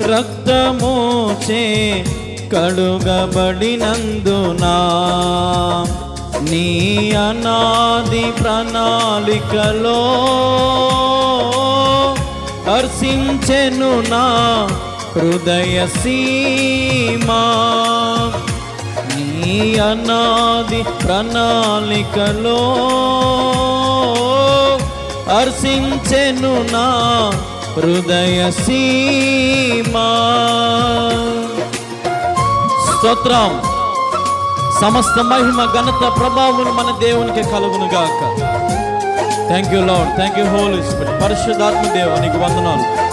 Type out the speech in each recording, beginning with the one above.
రక్తమోచే కడుగబడినందునా నీ అనాది ప్రణాళికలో హర్షించెను నా హృదయ సీమా. నీ అనాది ప్రణాళికలో హర్షించెను నా హృదయ సీమా. స్తోత్రం. సమస్త మహిమ ఘనత ప్రభావం మన దేవునికి కలుగును గాక. Thank you Lord thank you holy spirit పరిశుద్ధాత్మ దేవునికి వందనాలు.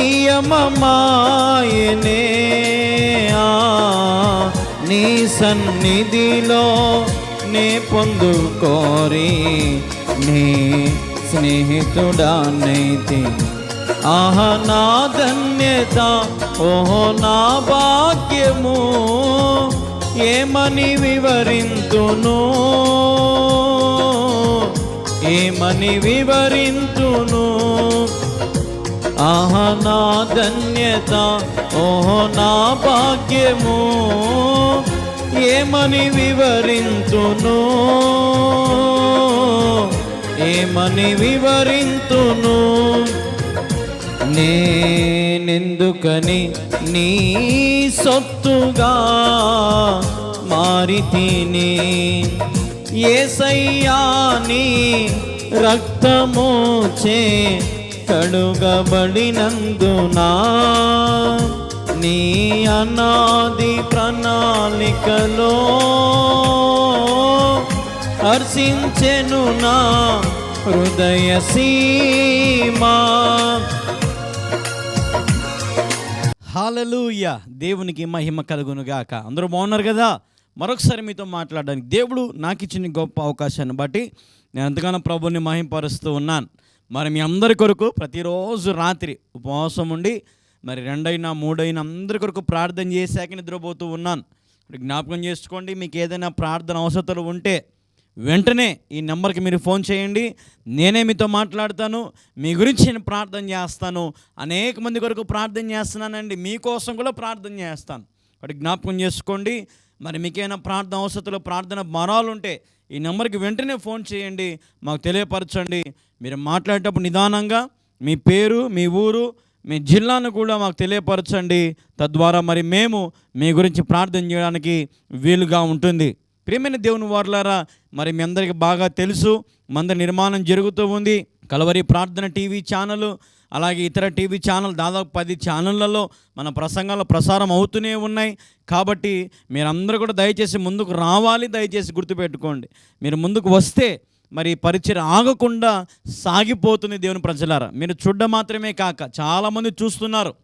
నియమమాయనే. ఆ, నీ సన్నిధిలో నే పొందుకోరి నీ స్నేహితుడానైతే. ఆహ నా ధన్యత ఓహో నా భాగ్యము ఏమని వివరింతును? ఏమని వివరింతును? ఆహ నా ధన్యత ఓహో నా భాగ్యము. ఏమని వివరింతును? ఏమని వివరింతును? నేనెందుకని నీ సొత్తుగా మారితిని? ఏసయ్యాని రక్తము చే కడుగబడినందునా? నీ అనాది ప్రణాళికలో హర్షించెను నా హృదయ సీమా. హాలలుయ. దేవునికి మహిమ కలుగును గాక అందరూ బాగున్నారు కదా? మరొకసారి మీతో మాట్లాడడానికి దేవుడు నాకు ఇచ్చిన గొప్ప అవకాశాన్ని బట్టి నేను ఎంతగానో ప్రభుని మహింపరుస్తూ ఉన్నాను. మరి మీ అందరి కొరకు ప్రతిరోజు రాత్రి ఉపవాసం ఉండి మరి రెండైనా మూడైనా అందరి కొరకు ప్రార్థన చేశాక నిద్రపోతూ ఉన్నాను. జ్ఞాపకం చేసుకోండి మీకు ఏదైనా ప్రార్థన అవసరతలు ఉంటే వెంటనే ఈ నెంబర్కి మీరు ఫోన్ చేయండి. నేనే మీతో మాట్లాడతాను మీ గురించి నేను ప్రార్థన చేస్తాను. అనేక మంది కొరకు ప్రార్థన చేస్తున్నానండి మీకోసం కూడా ప్రార్థన చేస్తాను. ఒకటి జ్ఞాపకం చేసుకోండి మరి మీకేమైనా ప్రార్థన అవసరతలు ప్రార్థన మరాలు ఉంటే ఈ నెంబర్కి వెంటనే ఫోన్ చేయండి మాకు తెలియపరచండి. మీరు మాట్లాడేటప్పుడు నిదానంగా మీ పేరు మీ ఊరు మీ జిల్లాను కూడా మాకు తెలియపరచండి. తద్వారా మరి మేము మీ గురించి ప్రార్థన చేయడానికి వీలుగా ఉంటుంది. ప్రియమైన దేవుని వారులారా మరి మీ అందరికీ బాగా తెలుసు మంద నిర్మాణం జరుగుతూ ఉంది. కలవరి ప్రార్థన టీవీ ఛానల్ అలాగే ఇతర టీవీ ఛానల్ దాదాపు పది ఛానళ్ళలో మన ప్రసంగాలు ప్రసారం అవుతూనే ఉన్నాయి. కాబట్టి మీరందరూ కూడా దయచేసి ముందుకు రావాలి దయచేసి గుర్తుపెట్టుకోండి. మీరు ముందుకు వస్తే మరి పరిచయం ఆగకుండా సాగిపోతుంది దేవుని ప్రజలారా. మీరు చూడడం మాత్రమే కాక చాలామంది చూస్తున్నారు.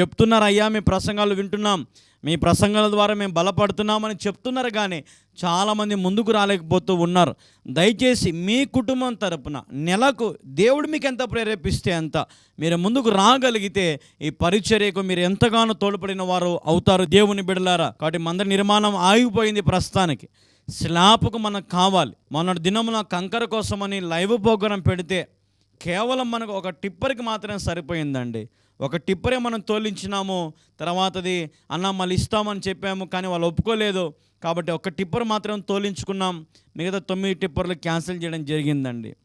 చెప్తున్నారు అయ్యా మీ ప్రసంగాలు వింటున్నాం. మీ ప్రసంగాల ద్వారా మేము బలపడుతున్నామని చెప్తున్నారు కానీ చాలామంది ముందుకు రాలేకపోతూ ఉన్నారు. దయచేసి మీ కుటుంబం తరపున నెలకు దేవుడు మీకు ఎంత ప్రేరేపిస్తే అంత మీరు ముందుకు రాగలిగితే ఈ పరిచర్యకు మీరు ఎంతగానో తోడ్పడిన వారు అవుతారు దేవుని బిడలారా కాబట్టి మంద నిర్మాణం ఆగిపోయింది ప్రస్తుతానికి. స్లాబ్కు మనకు కావాలి. మొన్నటి దినమున కంకర కోసమని లైవ్ ప్రోగ్రాం పెడితే కేవలం మనకు ఒక టిప్పర్కి మాత్రమే సరిపోయిందండి. ఒక టిప్పరే మనం తోలించినాము తర్వాతది అన్న మళ్ళీ ఇస్తామని చెప్పాము కానీ వాళ్ళు ఒప్పుకోలేదు. కాబట్టి ఒక టిప్పర్ మాత్రం తోలించుకున్నాం. మిగతా తొమ్మిది టిప్పర్లు క్యాన్సిల్ చేయడం జరిగిందండి.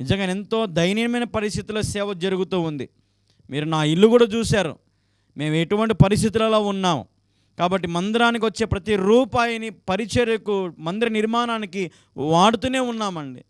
నిజంగా ఎంతో దయనీయమైన పరిస్థితుల్లో సేవ జరుగుతూ ఉంది. మీరు నా ఇల్లు కూడా చూశారు. మేము ఎటువంటి పరిస్థితులలో ఉన్నాం. కాబట్టి మందిరానికి వచ్చే ప్రతి రూపాయిని పరిచర్యకు మందిర నిర్మాణానికి వాడుతూనే ఉన్నామండి.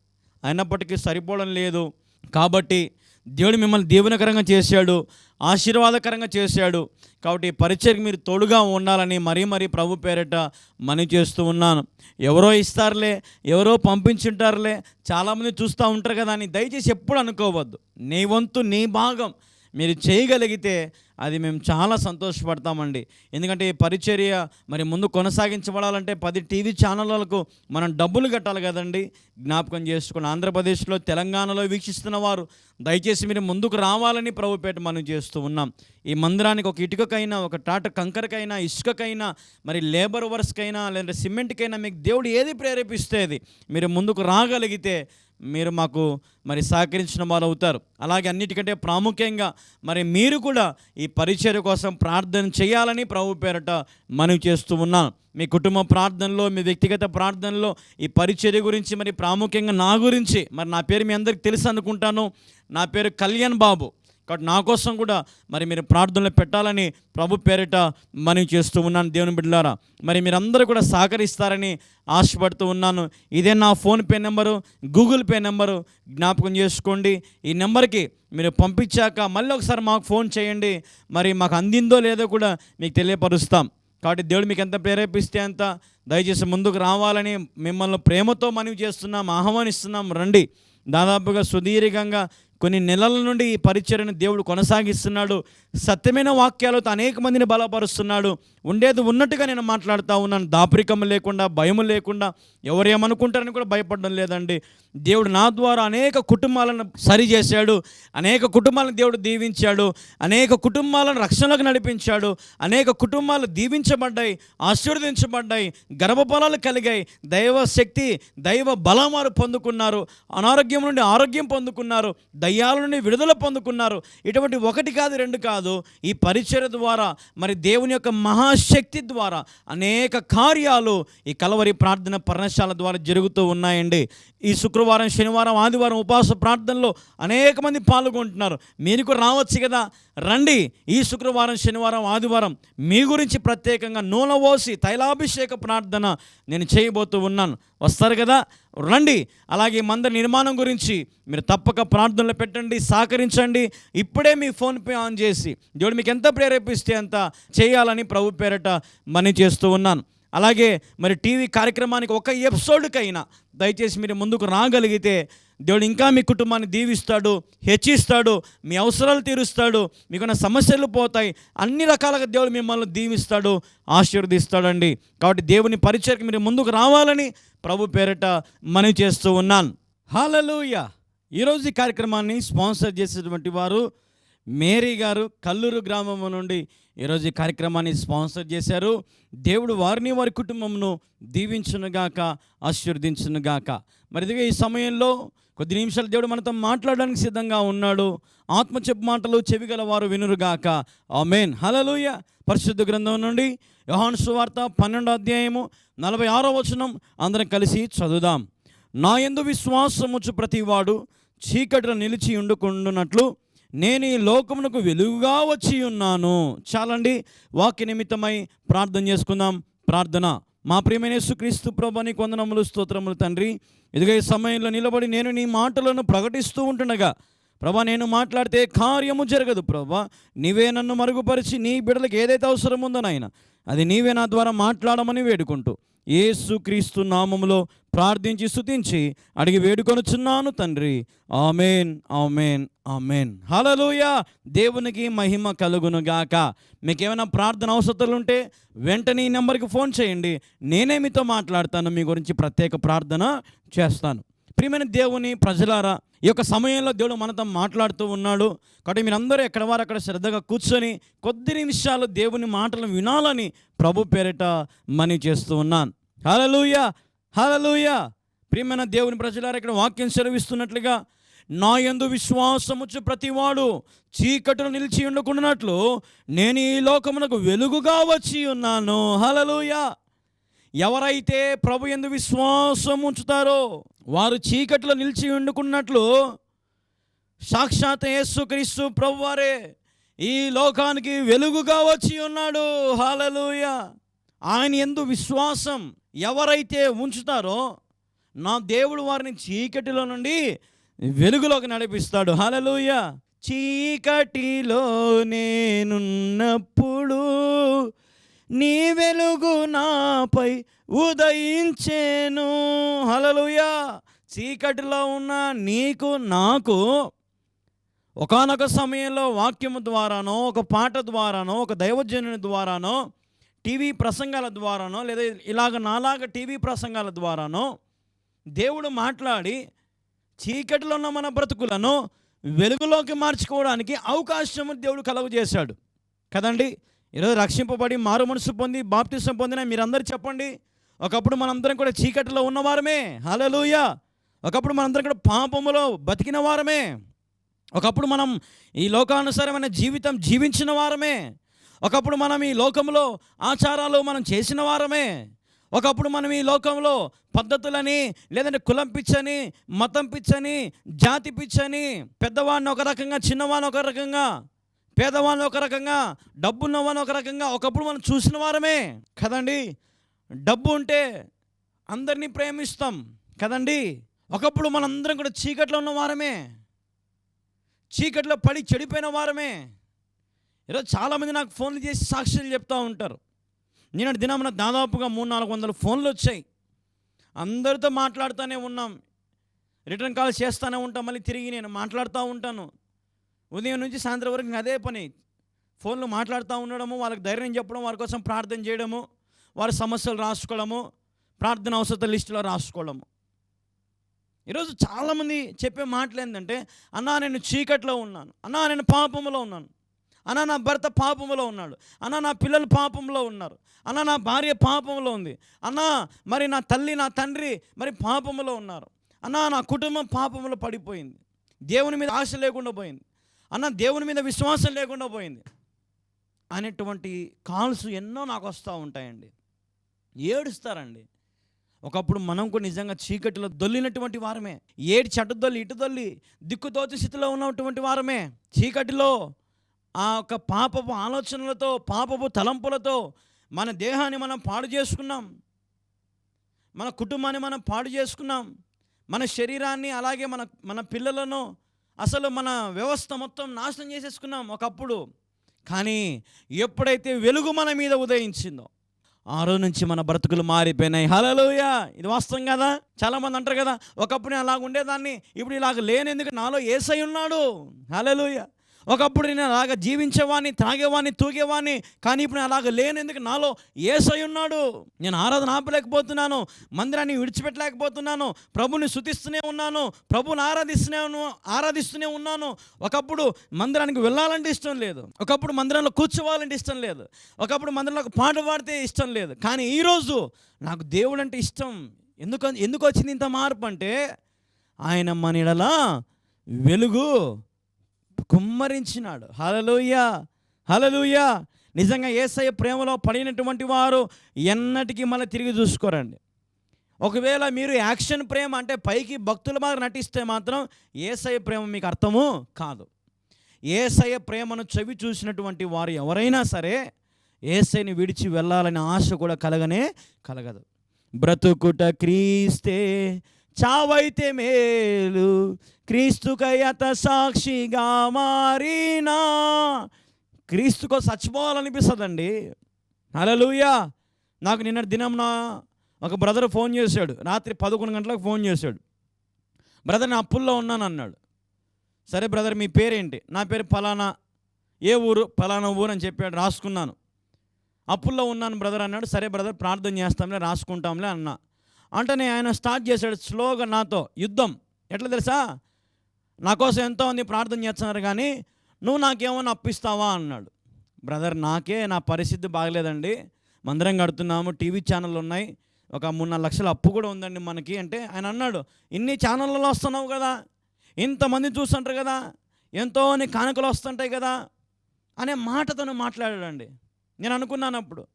అయినప్పటికీ సరిపోవడం లేదు. కాబట్టి దేవుడు మిమ్మల్ని దీవెనకరంగా చేశాడు ఆశీర్వాదకరంగా చేశాడు. కాబట్టి పరిచయకు మీరు తోడుగా ఉండాలని మరీ మరీ ప్రభు పేరిట మనీ చేస్తూ ఉన్నాను. ఎవరో ఇస్తారులే ఎవరో పంపించుంటారులే చాలామంది చూస్తూ ఉంటారు కదా అని దయచేసి ఎప్పుడు అనుకోవద్దు. నీ వంతు నీ భాగం మీరు చేయగలిగితే అది మేము చాలా సంతోషపడతామండి. ఎందుకంటే ఈ పరిచర్య మరి ముందు కొనసాగించబడాలంటే పది టీవీ ఛానళ్ళకు మనం డబ్బులు కట్టాలి కదండి. జ్ఞాపకం చేసుకుని ఆంధ్రప్రదేశ్లో తెలంగాణలో వీక్షిస్తున్న వారు దయచేసి మీరు ముందుకు రావాలని ప్రభుపేట మనం చేస్తూ ఉన్నాం. ఈ మందిరానికి ఒక ఇటుకకైనా ఒక టాట కంకరకైనా ఇసుకకైనా మరి లేబర్ వర్క్స్కైనా లేదా సిమెంట్కైనా మీకు దేవుడు ఏది ప్రేరేపిస్తే అది మీరు ముందుకు రాగలిగితే మీరు మాకు మరి సహకరించిన వారు అవుతారు. అలాగే అన్నిటికంటే ప్రాముఖ్యంగా మరి మీరు కూడా ఈ పరిచర్య కోసం ప్రార్థన చేయాలని ప్రభు పేరట మనవి చేస్తూ ఉన్నాను. మీ కుటుంబ ప్రార్థనలో మీ వ్యక్తిగత ప్రార్థనలో ఈ పరిచర్య గురించి మరి ప్రాముఖ్యంగా నా గురించి మరి నా పేరు మీ అందరికి తెలుసు అనుకుంటాను. నా పేరు కళ్యాణ్ బాబు. కాబట్టి నా కోసం కూడా మరి మీరు ప్రార్థనలు పెట్టాలని ప్రభు పేరిట మనవి చేస్తూ ఉన్నాను దేవుని బిడ్డలారా. మరి మీరందరూ కూడా సహకరిస్తారని ఆశపడుతూ ఉన్నాను. ఇదే నా PhonePe number Google Pay number జ్ఞాపకం చేసుకోండి. ఈ నెంబర్కి మీరు పంపించాక మళ్ళీ ఒకసారి మాకు ఫోన్ చేయండి. మరి మాకు అందిందో లేదో కూడా మీకు తెలియపరుస్తాం. కాబట్టి దేవుడు మీకు ఎంత ప్రేరేపిస్తే అంత దయచేసి ముందుకు రావాలని మిమ్మల్ని ప్రేమతో మనవి చేస్తున్నాం ఆహ్వానిస్తున్నాం. రండి. దాదాపుగా సుదీర్ఘంగా కొన్ని నెలల నుండి ఈ పరిచర్యను దేవుడు కొనసాగిస్తున్నాడు. సత్యమైన వాక్యాలతో అనేక మందిని బలపరుస్తున్నాడు. ఉండేది ఉన్నట్టుగా నేను మాట్లాడుతూ ఉన్నాను. దాపరికం లేకుండా భయం లేకుండా ఎవరేమనుకుంటారని కూడా భయపడడం లేదండి. దేవుడు నా ద్వారా అనేక కుటుంబాలను సరి చేశాడు. అనేక కుటుంబాలను దేవుడు దీవించాడు. అనేక కుటుంబాలను రక్షణలకు నడిపించాడు. అనేక కుటుంబాలు దీవించబడ్డాయి ఆశీర్వదించబడ్డాయి గర్భఫలాలు కలిగాయి. దైవ శక్తి దైవ బలం వారు పొందుకున్నారు. అనారోగ్యం నుండి ఆరోగ్యం పొందుకున్నారు. దయ్యాల నుండి విడుదల పొందుకున్నారు. ఇటువంటి ఒకటి కాదు రెండు కాదు. ఈ పరిచయ ద్వారా మరి దేవుని యొక్క మహా శక్తి ద్వారా అనేక కార్యాలు ఈ కలవరి ప్రార్థన పర్ణశాల ద్వారా జరుగుతూ ఉన్నాయండి. ఈ శుక్రవారం శనివారం ఆదివారం ఉపవాస ప్రార్థనలో అనేక మంది పాల్గొంటున్నారు. మీరు కూడా రావచ్చు కదా. రండి. ఈ శుక్రవారం శనివారం ఆదివారం మీ గురించి ప్రత్యేకంగా నూనె పోసి తైలాభిషేక ప్రార్థన నేను చేయబోతూ ఉన్నాను. వస్తారు కదా? రండి. అలాగే మందిర నిర్మాణం గురించి మీరు తప్పక ప్రార్థనలు పెట్టండి సహకరించండి. ఇప్పుడే మీ ఫోన్పే ఆన్ చేసి దేవుడు మీకు ఎంత ప్రేరేపిస్తే అంత చేయాలని ప్రభు పేరట మనీ చేస్తూ ఉన్నాను. అలాగే మరి టీవీ కార్యక్రమానికి ఒక ఎపిసోడ్కైనా దయచేసి మీరు ముందుకు రాగలిగితే దేవుడు ఇంకా మీ కుటుంబాన్ని దీవిస్తాడు హెచ్చిస్తాడు మీ అవసరాలు తీరుస్తాడు మీకున్న సమస్యలు పోతాయి అన్ని రకాలుగా దేవుడు మిమ్మల్ని దీవిస్తాడు ఆశీర్వదిస్తాడండి. కాబట్టి దేవుని పరిచయకు మీరు ముందుకు రావాలని ప్రభు పేరిట మనవి చేస్తూ ఉన్నాను హాలలుయ ఈరోజు ఈ కార్యక్రమాన్ని స్పాన్సర్ చేసేటువంటి వారు మేరీ గారు కల్లూరు గ్రామం నుండి ఈరోజు ఈ కార్యక్రమాన్ని స్పాన్సర్ చేశారు. దేవుడు వారిని వారి కుటుంబంను దీవించునుగాక ఆశీర్వదించునుగాక. మరి ఈ సమయంలో కొద్ది నిమిషాలు దేవుడు మనతో మాట్లాడడానికి సిద్ధంగా ఉన్నాడు. ఆత్మ చెప్పు మాటలు చెవిగల వారు వినురుగాక. ఆమెన్. హలలుయ పరిశుద్ధ గ్రంథం నుండి యోహాను సువార్త పన్నెండో అధ్యాయము నలభై ఆరో వచనం అందరం కలిసి చదువుదాం. నా ఎందు విశ్వాసముచ్చు ప్రతివాడు చీకటిలో నిలిచి ఉండుకుండునట్లు నేను ఈ లోకమునకు వెలుగుగా వచ్చి ఉన్నాను. చాలండి. వాక్య నిమిత్తమై ప్రార్థన చేసుకుందాం. ప్రార్థన. మా ప్రియమైన యేసుక్రీస్తు ప్రభాని కొందనములు స్తోత్రములు తండ్రి. ఇదిగో ఈ సమయంలో నిలబడి నేను నీ మాటలను ప్రకటిస్తూ ఉంటుండగా ప్రభా నేను మాట్లాడితే కార్యము జరగదు ప్రభా. నీవే నన్ను మరుగుపరిచి నీ బిడ్డలకు ఏదైతే అవసరం ఉందో నాయన అది నీవే నా ద్వారా మాట్లాడమని వేడుకుంటూ ఏసుక్రీస్తు నామములో ప్రార్థించి స్థుతించి అడిగి వేడుకొనుచున్నాను తండ్రి. ఆమెన్ ఆమెన్ ఆమెన్ హలలుయ దేవునికి మహిమ కలుగును గాక. మీకు ఏమైనా ప్రార్థన అవసరాలు ఉంటే వెంటనే ఈ నెంబర్కి ఫోన్ చేయండి. నేనే మీతో మాట్లాడతాను. మీ గురించి ప్రత్యేక ప్రార్థన చేస్తాను. ప్రియమైన దేవుని ప్రజలారా ఈ యొక్క సమయంలో దేవుడు మనతో మాట్లాడుతూ ఉన్నాడు. కాబట్టి మీరందరూ ఎక్కడ వారు అక్కడ శ్రద్ధగా కూర్చొని కొద్ది నిమిషాలు దేవుని మాటలు వినాలని ప్రభు పేరిట మనీ చేస్తూ ఉన్నాను. హలలుయ హలలుయ ప్రియమైన దేవుని ప్రజలారా ఇక్కడ వాక్యం సెలవిస్తున్నట్లుగా నా యందు విశ్వాసముచ్చు ప్రతివాడు చీకటిలో నిలిచి ఉండకుండానట్లు నేను ఈ లోకమునకు వెలుగుగా వచ్చి ఉన్నాను. హలలుయా ఎవరైతే ప్రభు ఎందు విశ్వాసం ఉంచుతారో వారు చీకటిలో నిలిచి ఉండుకున్నట్లు సాక్షాత్ యేసుక్రీస్తు ప్రభువారే ఈ లోకానికి వెలుగుగా వచ్చి ఉన్నాడు. హాలలుయ ఆయన ఎందు విశ్వాసం ఎవరైతే ఉంచుతారో నా దేవుడు వారిని చీకటిలో నుండి వెలుగులోకి నడిపిస్తాడు. హలలుయ చీకటిలో నేనున్నప్పుడు నీ వెలుగు నాపై ఉదయించేను. హలలుయ చీకటిలో ఉన్న నీకు నాకు ఒకానొక సమయంలో వాక్యము ద్వారానో ఒక పాట ద్వారానో ఒక దైవజనుని ద్వారానో టీవీ ప్రసంగాల ద్వారానో లేదా ఇలాగ నాలాగ టీవీ ప్రసంగాల ద్వారానో దేవుడు మాట్లాడి చీకటిలో ఉన్న మన బ్రతుకులను వెలుగులోకి మార్చుకోవడానికి అవకాశము దేవుడు కలుగు చేశాడు. కదండి? ఈరోజు రక్షింపబడి మారు మనసు పొంది బాప్తిసం పొందిన మీరందరూ చెప్పండి. ఒకప్పుడు మనందరం కూడా చీకటిలో ఉన్నవారమే. హలలుయ ఒకప్పుడు మనందరం కూడా పాపములో బతికిన వారమే. ఒకప్పుడు మనం ఈ లోకానుసారమైన జీవితం జీవించిన వారమే. ఒకప్పుడు మనం ఈ లోకంలో ఆచారాలు మనం చేసిన వారమే. ఒకప్పుడు మనం ఈ లోకంలో పద్ధతులని లేదంటే కులం పిచ్చని మతం పిచ్చని జాతి పిచ్చని పెద్దవాడిని ఒక రకంగా చిన్నవాడిని ఒక రకంగా పేదవాడిని ఒక రకంగా డబ్బున్నవాడిని ఒక రకంగా ఒకప్పుడు మనం చూసిన వారమే కదండి. డబ్బు ఉంటే అందరినీ ప్రేమిస్తాం కదండి. ఒకప్పుడు మనందరం కూడా చీకట్లో ఉన్న వారమే. చీకట్లో పడి చెడిపోయిన వారమే. ఈరోజు చాలామంది నాకు ఫోన్లు చేసి సాక్షులు చెప్తూ ఉంటారు. నేను దినమున దాదాపుగా మూడు నాలుగు వందల ఫోన్లు వచ్చాయి. అందరితో మాట్లాడుతూనే ఉన్నాం. రిటర్న్ కాల్ చేస్తూనే ఉంటాం మళ్ళీ తిరిగి నేను మాట్లాడుతూ ఉంటాను. ఉదయం నుంచి సాయంత్రం వరకు అదే పని. ఫోన్లు మాట్లాడుతూ ఉండడము వాళ్ళకి ధైర్యం చెప్పడం వారి కోసం ప్రార్థన చేయడము వారి సమస్యలు రాసుకోవడము ప్రార్థన అవసరత లిస్టులో రాసుకోవడము. ఈరోజు చాలామంది చెప్పే మాటలు ఏంటంటే అన్నా నేను చీకట్లో ఉన్నాను అన్నా నేను పాపములో ఉన్నాను. అన్నా నా భర్త పాపంలో ఉన్నాడు. అన్నా నా పిల్లలు పాపంలో ఉన్నారు. అన్నా నా భార్య పాపంలో ఉంది. అన్నా మరి నా తల్లి నా తండ్రి మరి పాపంలో ఉన్నారు. అన్నా నా కుటుంబం పాపంలో పడిపోయింది. దేవుని మీద ఆశ లేకుండా పోయింది. అన్న దేవుని మీద విశ్వాసం లేకుండా పోయింది. అనేటువంటి కాల్స్ ఎన్నో నాకు వస్తూ ఉంటాయండి. ఏడుస్తారండి. ఒకప్పుడు మనం కూడా నిజంగా చీకటిలో దొల్లినటువంటి వారమే. ఏడు చెడ్డ దొల్లి ఇటు దొల్లి దిక్కుతోచి స్థితిలో ఉన్నటువంటి వారమే. చీకటిలో ఆ యొక్క పాపపు ఆలోచనలతో పాపపు తలంపులతో మన దేహాన్ని మనం పాడు చేసుకున్నాం. మన కుటుంబాన్ని మనం పాడు చేసుకున్నాం. మన శరీరాన్ని అలాగే మన మన పిల్లలను అసలు మన వ్యవస్థ మొత్తం నాశనం చేసేసుకున్నాం ఒకప్పుడు. కానీ ఎప్పుడైతే వెలుగు మన మీద ఉదయించిందో ఆ రోజు నుంచి మన బ్రతుకులు మారిపోయినాయి. హలలోయ ఇది వాస్తవం కదా? చాలామంది అంటారు కదా ఒకప్పుడు నేను అలాగ ఉండేదాన్ని ఇప్పుడు ఇలాగ లేనెందుకు? నాలో ఏసై ఉన్నాడు. హలలోయ ఒకప్పుడు నేను అలాగ జీవించేవాడిని త్రాగేవాడిని తూగేవాడిని కానీ ఇప్పుడు నేను అలాగ లేనెందుకు నాలో ఏసై ఉన్నాడు. నేను ఆరాధన ఆపలేకపోతున్నాను. మందిరాన్ని విడిచిపెట్టలేకపోతున్నాను. ప్రభుని శుతిస్తూనే ఉన్నాను. ప్రభుని ఆరాధిస్తూనే ఆరాధిస్తూనే ఉన్నాను. ఒకప్పుడు మందిరానికి వెళ్ళాలంటే ఇష్టం లేదు. ఒకప్పుడు మందిరంలో కూర్చోవాలంటే ఇష్టం లేదు. ఒకప్పుడు మందిరంలో పాట పాడితే ఇష్టం లేదు. కానీ ఈరోజు నాకు దేవుడు అంటే ఇష్టం. ఎందుకు? ఎందుకు వచ్చింది ఇంత మార్పు అంటే ఆయన మనడలా వెలుగు కుమ్మరించినాడు. హలలుయ హలలుయ నిజంగా ఏసయ్య ప్రేమలో పడినటువంటి వారు ఎన్నటికీ మళ్ళీ తిరిగి చూసుకోరండి. ఒకవేళ మీరు యాక్షన్ ప్రేమ అంటే పైకి భక్తుల మాదిరి నటిస్తే మాత్రం ఏసయ ప్రేమ మీకు అర్థము కాదు. ఏసయ ప్రేమను చెవి చూసినటువంటి వారు ఎవరైనా సరే ఏసైని విడిచి వెళ్ళాలనే ఆశ కూడా కలగనే కలగదు. బ్రతుకుట క్రీస్తే చావైతే మేలు. క్రీస్తుకయత సాక్షిగా మారినా. క్రీస్తుకో చచ్చిపోవాలనిపిస్తుందండి. హల్లెలూయా. నాకు నిన్న దినంన ఒక బ్రదర్ ఫోన్ చేశాడు. రాత్రి పదకొండు గంటలకు ఫోన్ చేశాడు. బ్రదర్ నేను అప్పుల్లో ఉన్నాను అన్నాడు. సరే బ్రదర్ మీ పేరేంటి? నా పేరు ఫలానా. ఏ ఊరు? ఫలానా ఊరు అని చెప్పాడు. రాసుకున్నాను. అప్పుల్లో ఉన్నాను బ్రదర్ అన్నాడు. సరే బ్రదర్ ప్రార్థన చేస్తాంలే రాసుకుంటాంలే అన్నా. అంటనే ఆయన స్టార్ట్ చేశాడు స్లోగా నాతో యుద్ధం ఎట్లా తెలుసా? నా కోసం ఎంతోమంది ప్రార్థన చేస్తున్నారు కానీ నువ్వు నాకేమన్నా అప్పిస్తావా అన్నాడు. బ్రదర్ నాకే నా పరిస్థితి బాగలేదండి. మందిరం కడుతున్నాము టీవీ ఛానళ్ళు ఉన్నాయి. ఒక మూడు నాలుగు లక్షల అప్పు కూడా ఉందండి మనకి. అంటే ఆయన అన్నాడు ఇన్ని ఛానళ్ళలో వస్తున్నావు కదా ఇంతమంది చూస్తుంటారు కదా ఎంతో నీ కానుకలు వస్తుంటాయి కదా అనే మాట తను మాట్లాడాడండి. నేను అనుకున్నాను అప్పుడు.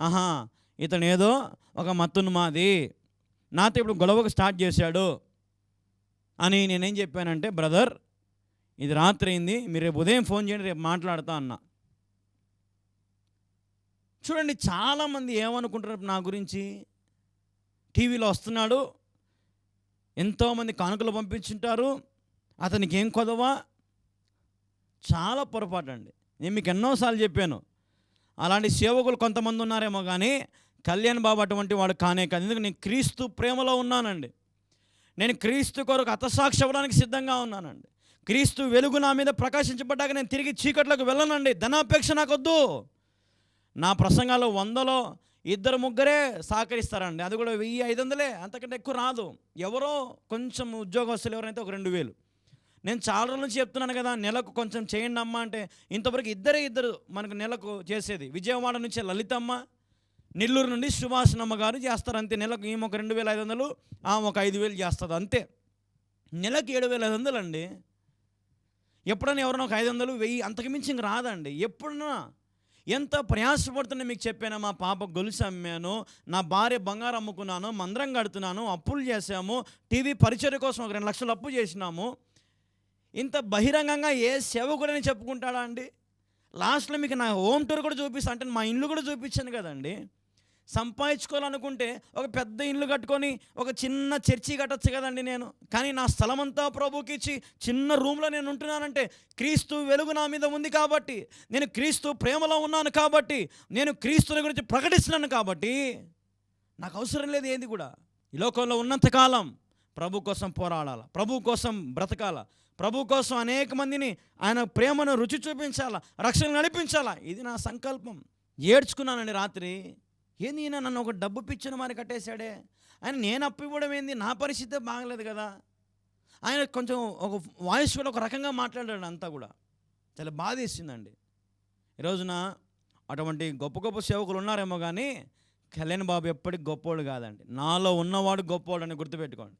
ఆహా ఇతను ఏదో ఒక మత్తును మాది. నాతో ఇప్పుడు గొడవకు స్టార్ట్ చేశాడు అని నేనేం చెప్పానంటే బ్రదర్ ఇది రాత్రి అయింది మీరు రేపు ఉదయం ఫోన్ చేయండి రేపు మాట్లాడతా అన్న. చూడండి చాలామంది ఏమనుకుంటారు నా గురించి? టీవీలో వస్తున్నాడు ఎంతోమంది కానుకలు పంపించుంటారు అతనికి ఏం కొదవా? చాలా పొరపాటు అండి నేను మీకు ఎన్నోసార్లు చెప్పాను అలాంటి సేవకులు కొంతమంది ఉన్నారేమో కానీ కళ్యాణ్ బాబు అటువంటి వాడు కానే కాదు. ఎందుకంటే నేను క్రీస్తు ప్రేమలో ఉన్నానండి. నేను క్రీస్తు కొరకు అతసాక్షి అవ్వడానికి సిద్ధంగా ఉన్నానండి. క్రీస్తు వెలుగు నా మీద ప్రకాశించబడ్డాక నేను తిరిగి చీకట్లోకి వెళ్ళనండి. ధనాపేక్ష నాకొద్దు. నా ప్రసంగాల్లో వందలో ఇద్దరు ముగ్గురే సహకరిస్తారండి. అది కూడా వెయ్యి ఐదు వందలే అంతకంటే ఎక్కువ రాదు. ఎవరో కొంచెం ఉద్యోగస్తులు ఎవరైతే ఒక రెండు వేలు. నేను చాలా రోజుల నుంచి చెప్తున్నాను కదా నెలకు కొంచెం చేయండి అమ్మ అంటే ఇంతవరకు ఇద్దరే ఇద్దరు మనకు నెలకు చేసేది. విజయవాడ నుంచి లలితమ్మ నెల్లూరు నుండి సుభాషణమ్మ గారు చేస్తారు అంతే. నెలకు ఈమె ఒక రెండు వేల ఐదు వందలు ఆమె ఒక ఐదు వేలు చేస్తుంది అంతే. నెలకు ఏడు వేల ఐదు వందలు అండి ఎప్పుడైనా ఎవరైనా ఒక ఐదు వందలు వెయ్యి అంతకుమించి ఇంక రాదండి. ఎప్పుడన్నా ఎంత ప్రయాసపడుతున్నా మీకు చెప్పాను మా పాప గొలుసు అమ్మాను నా భార్య బంగారం అమ్ముకున్నాను మందరం కడుతున్నాను అప్పులు చేశాము టీవీ పరిచయ కోసం ఒక రెండు లక్షలు అప్పు చేసినాము. ఇంత బహిరంగంగా ఏ సేవకుడని చెప్పుకుంటాడా అండి? లాస్ట్లో మీకు నా హోమ్ టూర్ కూడా చూపిస్తా అంటే మా ఇల్లు కూడా చూపించాను కదండి. సంపాదించుకోవాలనుకుంటే ఒక పెద్ద ఇల్లు కట్టుకొని ఒక చిన్న చర్చి కట్టచ్చు కదండి నేను. కానీ నా స్థలం అంతా ప్రభుకి ఇచ్చి చిన్న రూమ్లో నేను ఉంటున్నానంటే క్రీస్తు వెలుగు నా మీద ఉంది కాబట్టి నేను క్రీస్తు ప్రేమలో ఉన్నాను కాబట్టి నేను క్రీస్తుని గురించి ప్రకటిస్తున్నాను కాబట్టి నాకు అవసరం లేదు ఏది కూడా. ఈ లోకంలో ఉన్నంతకాలం ప్రభు కోసం పోరాడాల ప్రభు కోసం బ్రతకాల ప్రభు కోసం అనేక మందిని ఆయన ప్రేమను రుచి చూపించాలా రక్షణ నడిపించాలా? ఇది నా సంకల్పం. ఏడ్చుకున్నానండి రాత్రి. ఏంది ఈయన నన్ను ఒక డబ్బు పిచ్చిన మరి కట్టేశాడే? ఆయన నేను అప్పు ఇవ్వడం ఏంది? నా పరిస్థితి బాగలేదు కదా? ఆయన కొంచెం ఒక వాయిస్ కూడా ఒక రకంగా మాట్లాడాడు అంతా కూడా. చాలా బాధ వేసిందండి. ఈ రోజున అటువంటి గొప్ప గొప్ప సేవకులు ఉన్నారేమో కానీ కళ్యాణ్ బాబు ఎప్పటికి గొప్పోడు కాదండి. నాలో ఉన్నవాడు గొప్పోడు అని గుర్తుపెట్టుకోండి.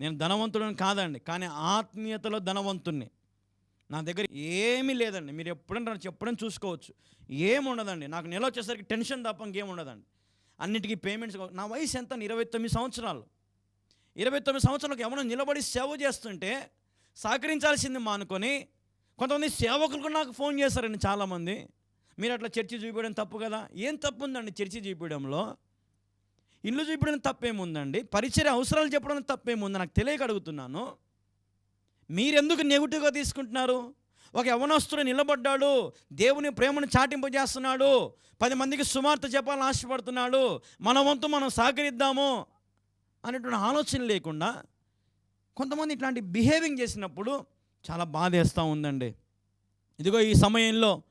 నేను ధనవంతుడని కాదండి కానీ ఆత్మీయతలో ధనవంతుణ్ణి. నా దగ్గర ఏమీ లేదండి. మీరు ఎప్పుడైనా ఎప్పుడైనా చూసుకోవచ్చు. ఏముండదండి. నాకు నెల వచ్చేసరికి టెన్షన్ తప్ప ఇంకేం ఉండదండి అన్నిటికీ పేమెంట్స్ నా వయసు ఎంత ఇరవై తొమ్మిది సంవత్సరాలు. ఇరవై తొమ్మిది సంవత్సరాలకు ఎవరైనా నిలబడి సేవ చేస్తుంటే సహకరించాల్సింది మానుకొని కొంతమంది సేవకులు కూడా నాకు ఫోన్ చేశారండి చాలామంది. మీరు అట్లా చర్చి చూపించడం తప్పు కదా? ఏం తప్పు ఉందండి చర్చి చూపించడంలో ఇల్లు చూపించడం తప్పేముందండి? పరిచయ అవసరాలు చెప్పడం తప్పేముంది? నాకు తెలియక అడుగుతున్నాను. మీరెందుకు నెగిటివ్గా తీసుకుంటున్నారు? ఒక యవనస్తుడు నిలబడ్డాడు. దేవుని ప్రేమను చాటింపజేస్తున్నాడు. పది మందికి సుమార్త చెప్పాలని ఆశపడుతున్నాడు. మన వంతు మనం సహకరిద్దాము అనేటువంటి ఆలోచన లేకుండా కొంతమంది ఇట్లాంటి బిహేవింగ్ చేసినప్పుడు చాలా బాధేస్తూ ఉందండి. ఇదిగో ఈ సమయంలో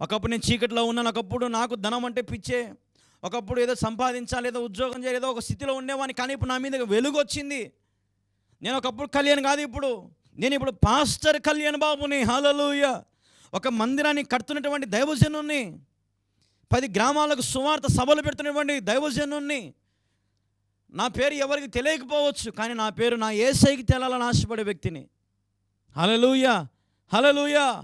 ఒకప్పుడు నేను చీకట్లో ఉన్నాను. ఒకప్పుడు నాకు ధనం అంటే పిచ్చే ఒకప్పుడు ఏదో సంపాదించాలి ఏదో ఉద్యోగం చేయాలి ఏదో ఒక స్థితిలో ఉండేవాడిని. కానీ ఇప్పుడు నా మీద వెలుగు వచ్చింది నేను ఒకప్పుడు కళ్యాణ్ కాదు ఇప్పుడు. నేను ఇప్పుడు పాస్టర్ కళ్యాణ్ బాబుని హలలుయ ఒక మందిరాన్ని కడుతున్నటువంటి దైవజనుణ్ణి పది గ్రామాలకు సువార్త సభలు పెడుతున్నటువంటి దైవజనుణ్ణి నా పేరు ఎవరికి తెలియకపోవచ్చు కానీ నా పేరు నా ఏసైకి తెలాలని ఆశపడే వ్యక్తిని. హలలుయ హలలుయ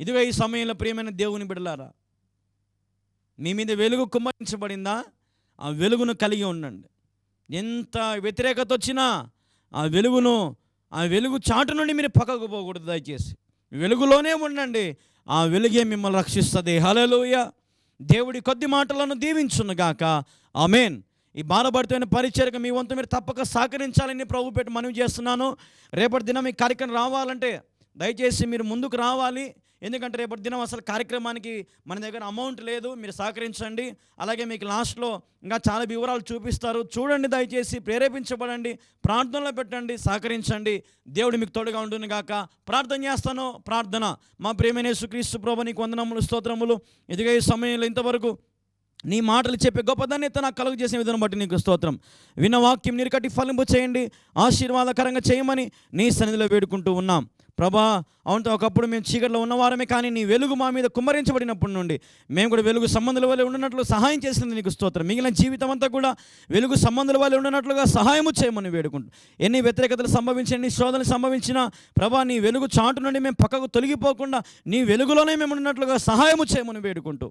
ఇదిగో ఈ సమయంలో ప్రియమైన దేవుని బిడలారా మీ మీద వెలుగు కుమ్మరించబడిందా? ఆ వెలుగును కలిగి ఉండండి. ఎంత వ్యతిరేకత వచ్చినా ఆ వెలుగును ఆ వెలుగు చాటు నుండి మీరు పక్కకు పోకూడదు దయచేసి. వెలుగులోనే ఉండండి. ఆ వెలుగే మిమ్మల్ని రక్షిస్తుంది. హలలోయ దేవుడి కొద్ది మాటలను దీవించునుగాక ఆమెన్. ఈ బాధపడుతున్న పరిచర్క మీ వంతు మీరు తప్పక సహకరించాలని ప్రభు పెట్టి మనవి చేస్తున్నాను. రేపటి దినం ఈ కార్యక్రమం రావాలంటే దయచేసి మీరు ముందుకు రావాలి. ఎందుకంటే రేపటి దినం అసలు కార్యక్రమానికి మన దగ్గర అమౌంట్ లేదు మీరు సహకరించండి. అలాగే మీకు లాస్ట్లో ఇంకా చాలా వివరాలు చూపిస్తారు. చూడండి దయచేసి ప్రేరేపించబడండి ప్రార్థనలో పెట్టండి సహకరించండి. దేవుడు మీకు తోడుగా ఉంటుంది కాక ప్రార్థన చేస్తాను ప్రార్థన. మా ప్రేమైన క్రీస్తు ప్రభు నీకు వందనములు స్తోత్రములు. ఇదిగా సమయంలో ఇంతవరకు నీ మాటలు చెప్పే గొప్పదాన్ని నాకు కలుగు చేసిన విధానం బట్టి నీకు స్తోత్రం. విన్న వాక్యం నీరు కట్టి ఫలింపు చేయండి ఆశీర్వాదకరంగా చేయమని నీ సన్నిధిలో వేడుకుంటూ ఉన్నాం. ప్రభా అవును ఒకప్పుడు మేము చీకట్లో ఉన్నవారమే కానీ నీ వెలుగు మా మీద కుమ్మరించబడినప్పటి నుండి మేము కూడా వెలుగు సంబంధుల వల్ల ఉన్నట్లు సహాయం చేసింది నీకు స్తోత్రం. మిగిలిన జీవితం అంతా కూడా వెలుగు సంబంధుల వల్ల ఉన్నట్లుగా సహాయము చేయమని వేడుకుంటూ ఎన్ని వ్యతిరేకతలు సంభవించిన ఎన్ని శోధనలు సంభవించినా ప్రభా నీ వెలుగు చాటు నుండి మేము పక్కకు తొలగిపోకుండా నీ వెలుగులోనే మేము ఉన్నట్లుగా సహాయము చేయమని వేడుకుంటూ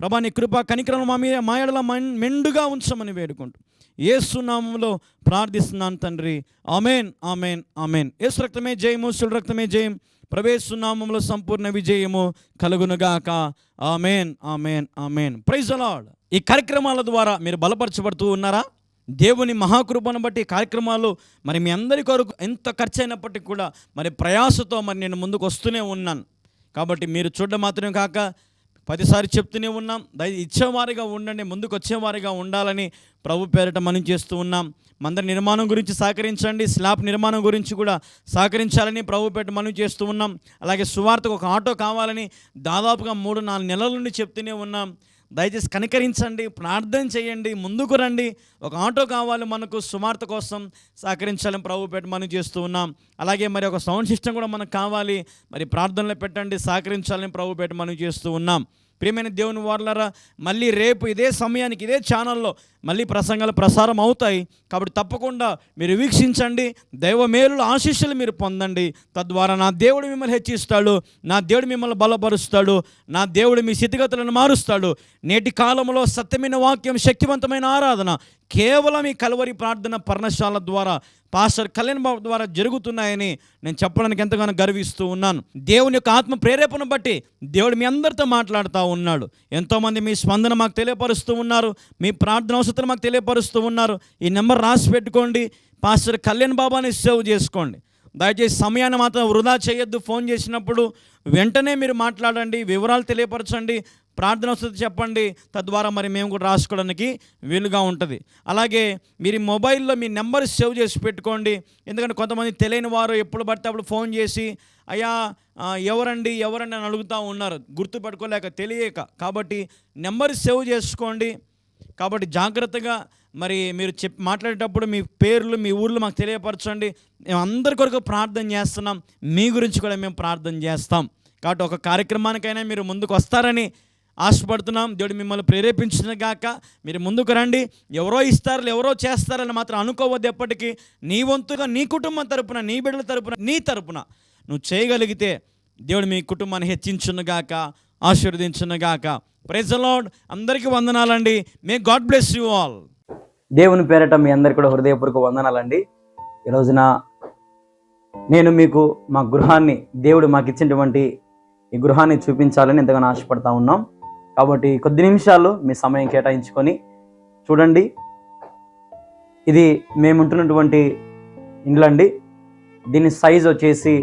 ప్రభా నీ కృప కనికరం మా మీద మా ఎడల మెండుగా ఉంచమని వేడుకుంటూ ఏసునామంలో ప్రార్థిస్తున్నాను తండ్రి. అమేన్ ఆమెన్ ఆమెన్. ఏసు రక్తమే జయము సుల్ రక్తమే జయం. ప్రవేశునామంలో సంపూర్ణ విజయము కలుగునుగాక ఆమెన్ ఆమెన్ ఆమెన్. ప్రైజ్ అలాడ్ ఈ కార్యక్రమాల ద్వారా మీరు బలపరచబడుతూ ఉన్నారా? దేవుని మహాకృపను బట్టి ఈ కార్యక్రమాలు మరి మీ అందరి కొరకు ఎంత ఖర్చు అయినప్పటికీ కూడా మరి ప్రయాసతో మరి నేను ముందుకు వస్తూనే ఉన్నాను. కాబట్టి మీరు చూడడం మాత్రమే కాక పదిసారి చెప్తూనే ఉన్నాం. దయ ఇచ్చేవారిగా ఉండండి ముందుకు వచ్చేవారిగా ఉండాలని ప్రభు పేరిట మనం చేస్తూ ఉన్నాం. మందిర నిర్మాణం గురించి సహకరించండి స్లాబ్ నిర్మాణం గురించి కూడా సహకరించాలని ప్రభు పేట మనం చేస్తూ ఉన్నాం. అలాగే సువార్తకు ఒక ఆటో కావాలని దాదాపుగా మూడు నాలుగు నెలల నుండి చెప్తూనే ఉన్నాం. దయచేసి కనికరించండి ప్రార్థన చేయండి ముందుకు రండి. ఒక ఆటో కావాలి మనకు సుమార్త కోసం సహకరించాలని ప్రభు పెట్టి మనం చేస్తూ ఉన్నాం. అలాగే మరి ఒక సౌండ్ సిస్టమ్ కూడా మనకు కావాలి. మరి ప్రార్థనలో పెట్టండి సహకరించాలని ప్రభు పెట్టి మనం చేస్తూ ఉన్నాం. ప్రియమైన దేవుని వార్లరా మళ్ళీ రేపు ఇదే సమయానికి ఇదే ఛానల్లో మళ్ళీ ప్రసంగాలు ప్రసారం అవుతాయి. కాబట్టి తప్పకుండా మీరు వీక్షించండి దైవ మేలుల ఆశీస్సులు మీరు పొందండి. తద్వారా నా దేవుడు మిమ్మల్ని హెచ్చిస్తాడు నా దేవుడు మిమ్మల్ని బలపరుస్తాడు నా దేవుడు మీ స్థితిగతులను మారుస్తాడు. నేటి కాలంలో సత్యమైన వాక్యం శక్తివంతమైన ఆరాధన కేవలం ఈ కలువరి ప్రార్థన పర్ణశాల ద్వారా పాస్టర్ కళ్యాణ్ బాబు ద్వారా జరుగుతున్నాయని నేను చెప్పడానికి ఎంతగానో గర్విస్తూ ఉన్నాను. దేవుని యొక్క ఆత్మ ప్రేరేపణ బట్టి దేవుడు మీ అందరితో మాట్లాడుతూ ఉన్నాడు. ఎంతోమంది మీ స్పందన మాకు తెలియపరుస్తూ ఉన్నారు మీ ప్రార్థన అవసరం మాకు తెలియపరుస్తూ ఉన్నారు. ఈ నెంబర్ రాసి పెట్టుకోండి పాస్టర్ కళ్యాణ్ బాబాని సేవ్ చేసుకోండి. దయచేసి సమయాన్ని మాత్రం వృధా చేయొద్దు. ఫోన్ చేసినప్పుడు వెంటనే మీరు మాట్లాడండి వివరాలు తెలియపరచండి. ప్రార్థన వస్తుంది చెప్పండి. తద్వారా మరి మేము కూడా రాసుకోవడానికి వీలుగా ఉంటుంది. అలాగే మీరు మొబైల్లో మీ నెంబర్ సేవ్ చేసి పెట్టుకోండి. ఎందుకంటే కొంతమంది తెలియని వారు ఎప్పుడు పడితే అప్పుడు ఫోన్ చేసి అయ్యా ఎవరండి ఎవరండి అని అడుగుతూ ఉన్నారు. గుర్తుపెట్టుకోలేక తెలియక. కాబట్టి నెంబర్ సేవ్ చేసుకోండి. కాబట్టి జాగ్రత్తగా మరి మీరు చెప్ మాట్లాడేటప్పుడు మీ పేర్లు మీ ఊర్లు మాకు తెలియపరచండి. మేము అందరి కొరకు ప్రార్థన చేస్తున్నాం. మీ గురించి కూడా మేము ప్రార్థన చేస్తాం. కాబట్టి ఒక కార్యక్రమానికైనా మీరు ముందుకు వస్తారని ఆశపడుతున్నాం. దేవుడు మిమ్మల్ని ప్రేరేపించిన గాక మీరు ముందుకు రండి. ఎవరో ఇస్తారు ఎవరో చేస్తారని మాత్రం అనుకోవద్దు ఎప్పటికీ. నీ వంతుగా నీ కుటుంబం తరపున నీ బిడ్డల తరపున నీ తరపున నువ్వు చేయగలిగితే దేవుడు మీ కుటుంబాన్ని హెచ్చించునుగాక ఆశీర్వదించునుగాక ప్రైజ్ లాడ్ అందరికీ వందనాలండి. May God bless you all దేవుని పేరట మీ అందరికీ కూడా హృదయపూర్వక వందనాలండి. ఈ రోజున నేను మీకు మా గృహాన్ని దేవుడు మాకు ఇచ్చినటువంటి ఈ గృహాన్ని చూపించాలని ఎంతగానో ఆశపడతా ఉన్నాం. కాబట్టి కొద్ది నిమిషాలు మీ సమయం కేటాయించుకొని చూడండి. ఇది మేము ఉంటున్నటువంటి ఇండ్లు అండి. దీని సైజ్ వచ్చేసి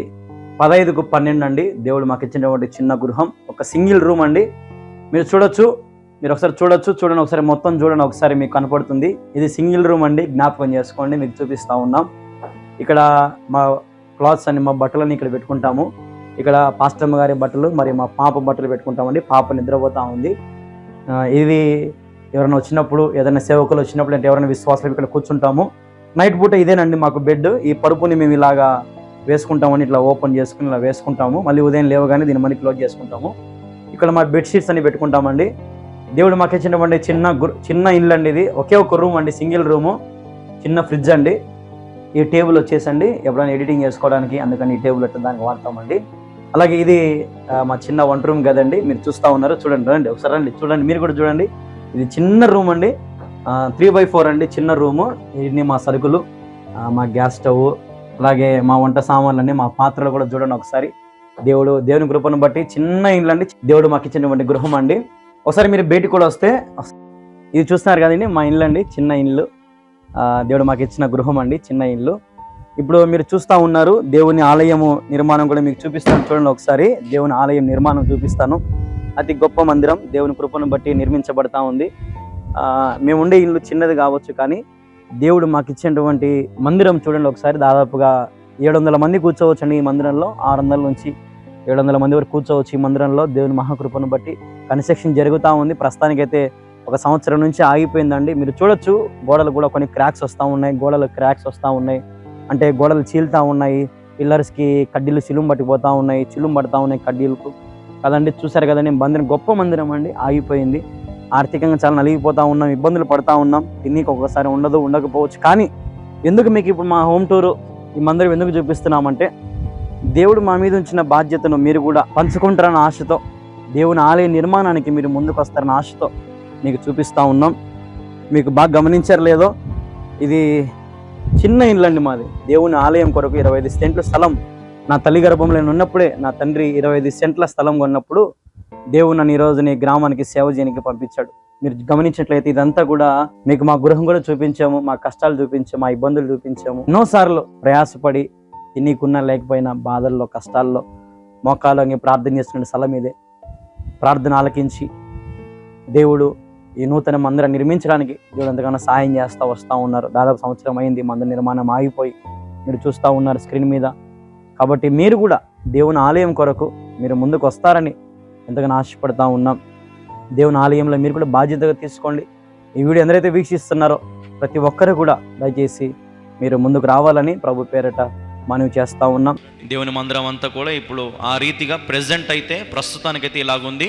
పదహైదుకు పన్నెండు అండి. దేవుడు మాకు ఇచ్చినటువంటి చిన్న గృహం. ఒక సింగిల్ రూమ్ అండి. మీరు చూడొచ్చు మీరు ఒకసారి చూడొచ్చు చూడండి ఒకసారి మొత్తం చూడండి ఒకసారి మీకు కనపడుతుంది. ఇది సింగిల్ రూమ్ అండి. జ్ఞాపకం చేసుకోండి మీకు చూపిస్తా ఉన్నాం. ఇక్కడ మా క్లాత్స్ అన్ని మా బట్టలని ఇక్కడ పెట్టుకుంటాము. ఇక్కడ పాస్టమ్మ గారి బట్టలు మరి మా పాప బట్టలు పెట్టుకుంటామండి. పాప నిద్రపోతా ఉంది. ఇది ఎవరైనా వచ్చినప్పుడు ఏదైనా సేవకులు వచ్చినప్పుడు అంటే ఎవరైనా విశ్వాసాలు ఇక్కడ కూర్చుంటాము. నైట్ పూట ఇదేనండి మాకు బెడ్. ఈ పరుపుని మేము ఇలాగా వేసుకుంటామని ఇట్లా ఓపెన్ చేసుకుని ఇలా వేసుకుంటాము. మళ్ళీ ఉదయం లేవగానే దీన్ని మళ్ళీ క్లోజ్ చేసుకుంటాము. ఇక్కడ మా బెడ్షీట్స్ అన్ని పెట్టుకుంటామండి. దేవుడు మాకు ఇచ్చినటువంటి చిన్న చిన్న ఇల్లు అండి ఇది. ఒకే ఒక రూమ్ అండి సింగిల్ రూము. చిన్న ఫ్రిడ్జ్ అండి. ఈ టేబుల్ వచ్చేసండి. ఎప్పుడైనా ఎడిటింగ్ చేసుకోవడానికి అందుకని ఈ టేబుల్ ఎట్లా దానికి వాడతామండి. అలాగే ఇది మా చిన్న వంట రూమ్ కదండి మీరు చూస్తూ ఉన్నారు. చూడండి రండి ఒకసారి రండి చూడండి మీరు కూడా చూడండి. ఇది చిన్న రూమ్ అండి. త్రీ బై ఫోర్ అండి చిన్న రూము. ఇన్ని మా సరుకులు మా గ్యాస్ స్టవ్ అలాగే మా వంట సామాన్లన్నీ మా పాత్రలు కూడా చూడండి ఒకసారి. దేవుడు దేవుని కృపను బట్టి చిన్న ఇల్లు అండి. దేవుడు మాకు ఇచ్చినటువంటి గృహం అండి. ఒకసారి మీరు బయటికి కూడా వస్తే ఇది చూస్తున్నారు కదండి మా ఇల్లు అండి చిన్న ఇల్లు దేవుడు మాకు ఇచ్చిన గృహం అండి చిన్న ఇల్లు ఇప్పుడు మీరు చూస్తూ ఉన్నారు దేవుని ఆలయము నిర్మాణం కూడా మీకు చూపిస్తాను. చూడండి ఒకసారి దేవుని ఆలయం నిర్మాణం చూపిస్తాను. అతి గొప్ప మందిరం దేవుని కృపను బట్టి నిర్మించబడతా ఉంది. మేము ఉండే ఇల్లు చిన్నది కావచ్చు కానీ దేవుడు మాకు ఇచ్చినటువంటి మందిరం చూడండి ఒకసారి. దాదాపుగా ఏడు వందల మంది కూర్చోవచ్చండి ఈ మందిరంలో. ఆరు వందల నుంచి ఏడు వందల మంది వరకు కూర్చోవచ్చు ఈ మందిరంలో. దేవుని మహాకృపను బట్టి కన్స్ట్రక్షన్ జరుగుతూ ఉంది. ప్రస్తుతానికైతే ఒక సంవత్సరం నుంచి ఆగిపోయిందండి. మీరు చూడొచ్చు గోడలు కూడా కొన్ని క్రాక్స్ వస్తూ ఉన్నాయి. గోడలు క్రాక్స్ వస్తూ ఉన్నాయి. అంటే గోడలు చీలుతూ ఉన్నాయి పిల్లర్స్కి కడ్డీలు చిలుం పట్టిపోతూ ఉన్నాయి చిలుం పడతా ఉన్నాయి కడ్డీలకు. కదండి? చూసారు కదండి మందిరం గొప్ప మందిరం అండి ఆగిపోయింది. ఆర్థికంగా చాలా నలిగిపోతూ ఉన్నాం ఇబ్బందులు పడతా ఉన్నాం. తిన్నీకి ఒక్కసారి ఉండదు ఉండకపోవచ్చు. కానీ ఎందుకు మీకు ఇప్పుడు మా హోమ్ టూరు ఈ మందిరం ఎందుకు చూపిస్తున్నామంటే దేవుడు మా మీద ఉంచిన బాధ్యతను మీరు కూడా పంచుకుంటారన్న ఆశతో దేవుని ఆలయ నిర్మాణానికి మీరు ముందుకు వస్తారన్న ఆశతో మీకు చూపిస్తూ ఉన్నాం. మీకు బాగా గమనించారు లేదో ఇది చిన్న ఇల్లు అండి మాది. దేవుని ఆలయం కొరకు ఇరవై ఐదు సెంట్ల స్థలం. నా తల్లి గర్భంలో నేను ఉన్నప్పుడే నా తండ్రి ఇరవై ఐదు సెంట్ల స్థలం కొన్నప్పుడు దేవుడు నన్ను ఈరోజు నీ గ్రామానికి సేవ చేయడానికి పంపించాడు. మీరు గమనించినట్లయితే ఇదంతా కూడా మీకు మా గృహం కూడా చూపించాము మా కష్టాలు చూపించాము మా ఇబ్బందులు చూపించాము. ఎన్నోసార్లు ప్రయాసపడి తినీకున్నా లేకపోయినా బాధల్లో కష్టాల్లో మోకాలు అంగి ప్రార్థన చేస్తున్న స్థలం ఇదే. ప్రార్థన ఆలకించి దేవుడు ఈ నూతన మందిరం నిర్మించడానికి దేవుడు ఎంతగానో సహాయం చేస్తూ వస్తూ ఉన్నారు. దాదాపు సంవత్సరం అయింది మందిర నిర్మాణం ఆగిపోయి మీరు చూస్తూ ఉన్నారు స్క్రీన్ మీద. కాబట్టి మీరు కూడా దేవుని ఆలయం కొరకు మీరు ముందుకు వస్తారని ఎంతగానో ఆశపడతా ఉన్నాం. దేవుని ఆలయంలో మీరు కూడా బాధ్యతగా తీసుకోండి. ఈ వీడియో ఎందరైతే వీక్షిస్తున్నారో ప్రతి ఒక్కరు కూడా దయచేసి మీరు ముందుకు రావాలని ప్రభు పేరట మనవి చేస్తూ ఉన్నాం. దేవుని మందిరం అంతా కూడా ఇప్పుడు ఆ రీతిగా ప్రజెంట్ అయితే ప్రస్తుతానికైతే ఇలాగుంది.